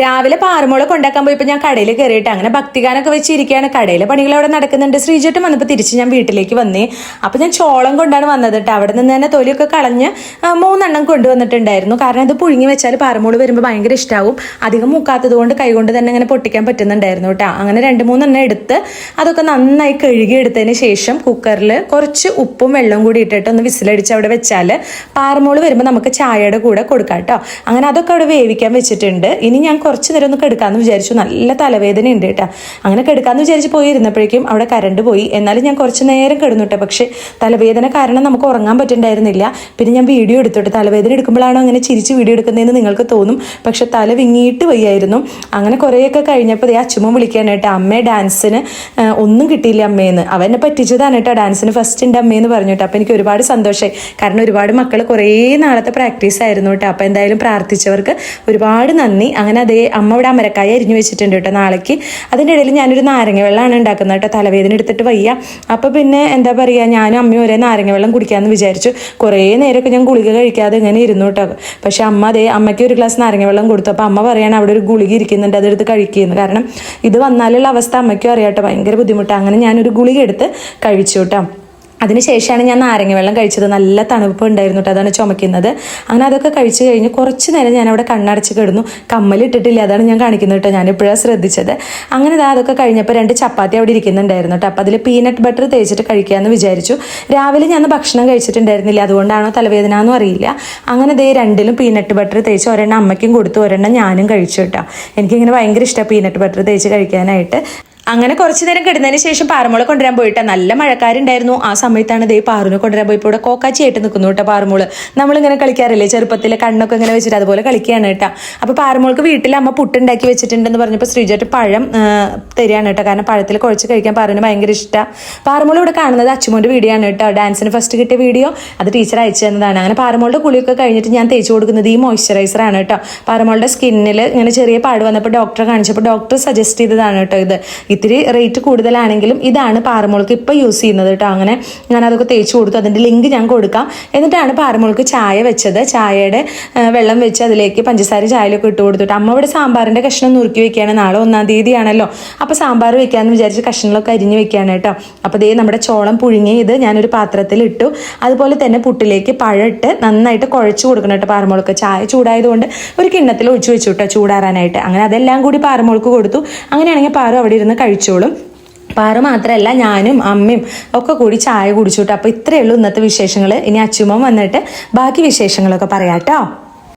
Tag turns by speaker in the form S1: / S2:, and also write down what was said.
S1: രാവിലെ പാറമോളെ കൊണ്ടാക്കാൻ പോയപ്പോൾ ഞാൻ കടയിൽ കയറിയിട്ട് അങ്ങനെ ഭക്തിഗാനൊക്കെ വെച്ചിരിക്കുകയാണ്. കടയിലെ പണികൾ അവിടെ നടക്കുന്നുണ്ട്. ശ്രീജേട്ടൻ വന്നപ്പോൾ തിരിച്ച് ഞാൻ വീട്ടിലേക്ക് വന്നേ. അപ്പോൾ ഞാൻ ചോളം കൊണ്ടാണ് വന്നത് കേട്ടോ അവിടെ നിന്ന് തന്നെ തൊലിയൊക്കെ കളഞ്ഞ് മൂന്നെണ്ണം കൊണ്ടുവന്നിട്ടുണ്ടായിരുന്നു. കാരണം ഇത് പുഴുങ്ങി വെച്ചാൽ പാറമോൾ വരുമ്പോൾ ഭയങ്കര ഇഷ്ടമാവും അധികം മൂക്കാത്തത് കൊണ്ട് കൈകൊണ്ട് തന്നെ അങ്ങനെ പൊട്ടിക്കാൻ പറ്റുന്നുണ്ടായിരുന്നു കേട്ടോ അങ്ങനെ രണ്ട് മൂന്നെണ്ണം എടുത്ത് അതൊക്കെ നന്നായി കഴുകി എടുത്തതിന് ശേഷം കുക്കറിൽ കുറച്ച് ഉപ്പും വെള്ളവും കൂടി ഇട്ടിട്ട് ഒന്ന് വിസിലടിച്ച് അവിടെ വെച്ചാൽ പാറമോൾ വരുമ്പോൾ നമുക്ക് ചായയുടെ കൂടെ കൊടുക്കാം കേട്ടോ അങ്ങനെ അതൊക്കെ അവിടെ വേവിക്കാൻ വെച്ചിട്ടുണ്ട്. ഇനി ഞാൻ കുറച്ച് നേരം ഒന്ന് കെടുക്കാമെന്ന് വിചാരിച്ചു. നല്ല തലവേദന ഉണ്ട് കേട്ടോ. അങ്ങനെ കെടുക്കാമെന്ന് വിചാരിച്ച് പോയി ഇരുന്നപ്പോഴേക്കും അവിടെ കറണ്ട് പോയി. എന്നാലും ഞാൻ കുറച്ച് നേരം കിടന്നു കേട്ടോ. പക്ഷേ തലവേദന കാരണം നമുക്ക് ഉറങ്ങാൻ പറ്റുന്നുണ്ടായിരുന്നില്ല പിന്നെ ഞാൻ വീഡിയോ എടുത്തോട്ടെ. തലവേദന എടുക്കുമ്പോഴാണോ അങ്ങനെ ചിരിച്ച് വീഡിയോ എടുക്കുന്നതെന്ന് നിങ്ങൾക്ക് തോന്നും. പക്ഷെ തല വിങ്ങിയിട്ട് വയ്യായിരുന്നു. അങ്ങനെ കുറേയൊക്കെ കഴിഞ്ഞപ്പോൾ ദേ അച്ചുമ്മ വിളിക്കാനായിട്ട് അമ്മയെ ഡാൻസിന് ഒന്നും കിട്ടിയില്ല അമ്മയെന്ന് അവനെ പറ്റിച്ചതാണ് കേട്ടോ. ഡാൻസിന് ഫസ്റ്റ് ഉണ്ട് അമ്മയെന്ന് പറഞ്ഞു കേട്ടോ. അപ്പോൾ എനിക്ക് ഒരുപാട് സന്തോഷമായി കാരണം ഒരുപാട് മക്കൾ കുറേ നാളത്തെ പ്രാക്ടീസ് ആയിരുന്നു കേട്ടോ. അപ്പോൾ എന്തായാലും പ്രാർത്ഥിച്ചവർക്ക് ഒരുപാട് നന്ദി. അങ്ങനെ അതേ അമ്മ ഇവിടെ അമരക്കായ അരിഞ്ഞു വെച്ചിട്ടുണ്ട് കേട്ടോ നാളേക്ക്. അതിന്റെ ഇടയിൽ ഞാനൊരു നാരങ്ങ വെള്ളമാണ് ഉണ്ടാക്കുന്നത് കേട്ടോ. തലവേദന എടുത്തിട്ട് വയ്യ. അപ്പോൾ പിന്നെ എന്താ പറയുക ഞാനും അമ്മയും ഒരേ നാരങ്ങ വെള്ളം കുടിക്കാമെന്ന് വിചാരിച്ചു. കുറേ നേരമൊക്കെ ഞാൻ ഗുളിക കഴിക്കാതെ ഇങ്ങനെ ഇരുന്നു കേട്ടോ. പക്ഷേ അമ്മ അതേ അമ്മയ്ക്ക് ഒരു ഗ്ലാസ് നാരങ്ങ വെള്ളം കൊടുത്തു. അപ്പോൾ അമ്മ പറയാണ് അവിടെ ഒരു ഗുളിക ഇരിക്കുന്നുണ്ട് അതെടുത്ത് കഴിക്കുന്നു. കാരണം ഇത് വന്നാലുള്ള അവസ്ഥ അമ്മയ്ക്കും അറിയാട്ടോ ഭയങ്കര ബുദ്ധിമുട്ടാണ്. അങ്ങനെ ഞാനൊരു ഗുളിക എടുത്ത് കഴിച്ചു കേട്ടോ. അതിനുശേഷമാണ് ഞാൻ നാരങ്ങ വെള്ളം കഴിച്ചത്. നല്ല തണുപ്പ് ഉണ്ടായിരുന്നു കേട്ടോ അതാണ് ചുമക്കുന്നത്. അങ്ങനെ അതൊക്കെ കഴിച്ചു കഴിഞ്ഞ് കുറച്ച് നേരം ഞാൻ അവിടെ കണ്ണടച്ച് കിടന്നു. കമ്മലിട്ടിട്ടില്ല. അതാണ് ഞാൻ കാണിക്കുന്നത് കേട്ടോ ഞാൻ ഇപ്പോഴാണ് ശ്രദ്ധിച്ചത്. അങ്ങനെ അതൊക്കെ കഴിഞ്ഞപ്പോൾ രണ്ട് ചപ്പാത്തി അവിടെ ഇരിക്കുന്നുണ്ടായിരുന്നു കേട്ടോ അപ്പോൾ അതിൽ പീനട്ട് ബട്ടർ തേച്ചിട്ട് കഴിക്കാമെന്ന് വിചാരിച്ചു. രാവിലെ ഞാൻ ഭക്ഷണം കഴിച്ചിട്ടുണ്ടായിരുന്നില്ല. അതുകൊണ്ടാണോ തലവേദന എന്നും അറിയില്ല. അങ്ങനെ ദേ രണ്ടിലും പീനട്ട് ബട്ടർ തേച്ച് ഒരെണ്ണം അമ്മയ്ക്കും കൊടുത്തു. ഒരെണ്ണം ഞാനും കഴിച്ചു കേട്ടോ എനിക്കിങ്ങനെ ഭയങ്കര ഇഷ്ടമാണ് പീനട്ട് ബട്ടർ തേച്ച് കഴിക്കാനായിട്ട്. അങ്ങനെ കുറച്ചു നേരം കിടന്നതിന് ശേഷം പാറമോളെ കൊണ്ടുവരാൻ പോയിട്ട് നല്ല മഴക്കാരുണ്ടായിരുന്നു. ആ സമയത്താണ് ദേ പാറുനെ കൊണ്ടുവരാൻ പോയപ്പോൾ ഇവിടെ കോക്കാച്ചിയായിട്ട് നിൽക്കുന്നു കേട്ടോ പാറമോൾ. നമ്മളിങ്ങനെ കളിക്കാറില്ലേ? ചെറുപ്പത്തിലെ കണ്ണൊക്കെ ഇങ്ങനെ വെച്ചിട്ട് അതുപോലെ കളിക്കുകയാണ് കേട്ടോ. അപ്പോൾ പാറമോൾക്ക് വീട്ടിൽ അമ്മ പുട്ടുണ്ടാക്കി വെച്ചിട്ടുണ്ടെന്ന് പറഞ്ഞപ്പോൾ ശ്രീജേട്ട് പഴം തരികയാണ് കേട്ടോ. കാരണം പഴത്തിൽ കുഴച്ച് കഴിക്കാൻ പാറിന് ഭയങ്കര ഇഷ്ടമാണ് പാറമോൾ ഇവിടെ കാണുന്നത് അച്ചുമോന്റെ വീഡിയോ ആണ് കേട്ടോ. ഡാൻസിന് ഫസ്റ്റ് കിട്ടിയ വീഡിയോ. അത് ടീച്ചർ അയച്ചു തന്നതാണ്. അങ്ങനെ പാറമോളുടെ കുളിയൊക്കെ കഴിഞ്ഞിട്ട് ഞാൻ തേച്ച് കൊടുക്കുന്നത് ഈ മോയ്സ്ചറൈസർ ആണ് കേട്ടോ. പാറമോളുടെ സ്കിന്നിൽ ഇങ്ങനെ ചെറിയ പാട് വന്നപ്പോൾ ഡോക്ടറെ കാണിച്ചപ്പോൾ ഡോക്ടർ സജസ്റ്റ് ചെയ്തതാണ് കേട്ടോ ഇത്. ഇത്തിരി റേറ്റ് കൂടുതലാണെങ്കിലും ഇതാണ് പാറമോൾക്ക് ഇപ്പോൾ യൂസ് ചെയ്യുന്നത് കേട്ടോ അങ്ങനെ ഞാൻ അതൊക്കെ തേച്ച് കൊടുത്തു. അതിന്റെ ലിങ്ക് ഞാൻ കൊടുക്കാം. എന്നിട്ടാണ് പാറമോൾക്ക് ചായ വെച്ചത്. ചായയുടെ വെള്ളം വെച്ച് അതിലേക്ക് പഞ്ചസാര ചായയിലൊക്കെ ഇട്ട് കൊടുത്തിട്ട്. അമ്മ ഇവിടെ സാമ്പാറിന്റെ കഷ്ണം നുറുക്കി വെക്കുകയാണ്. നാളെ ഒന്നാം തീയതിയാണല്ലോ. അപ്പോൾ സാമ്പാർ വെക്കാമെന്ന് വിചാരിച്ച് കഷ്ണങ്ങളൊക്കെ അരിഞ്ഞ് വെക്കുകയാണ് കേട്ടോ അപ്പോൾ ദേ നമ്മുടെ ചോളം പുഴുങ്ങി ഇത് ഞാനൊരു പാത്രത്തിൽ ഇട്ടു. അതുപോലെ തന്നെ പുട്ടിലേക്ക് പഴട്ട് നന്നായിട്ട് കുഴച്ച് കൊടുക്കണം കേട്ടോ ചായ ചൂടായതുകൊണ്ട് ഒരു കിണ്ണത്തിൽ ഒഴിച്ചു വെച്ചു കേട്ടോ ചൂടാറാനായിട്ട്. അങ്ങനെ അതെല്ലാം കൂടി പാറമോൾക്ക് കൊടുത്തു. അങ്ങനെയാണെങ്കിൽ പാറു അവിടെ ഇരുന്ന് കഴിച്ചോളും. പാറ മാത്രമല്ല ഞാനും അമ്മയും ഒക്കെ കൂടി ചായ കുടിച്ചു കേട്ടോ അപ്പോൾ ഇത്രയേ ഉള്ളൂ ഇന്നത്തെ വിശേഷങ്ങൾ ഇനി അച്ചുമ്മ വന്നിട്ട് ബാക്കി വിശേഷങ്ങളൊക്കെ പറയാം കേട്ടോ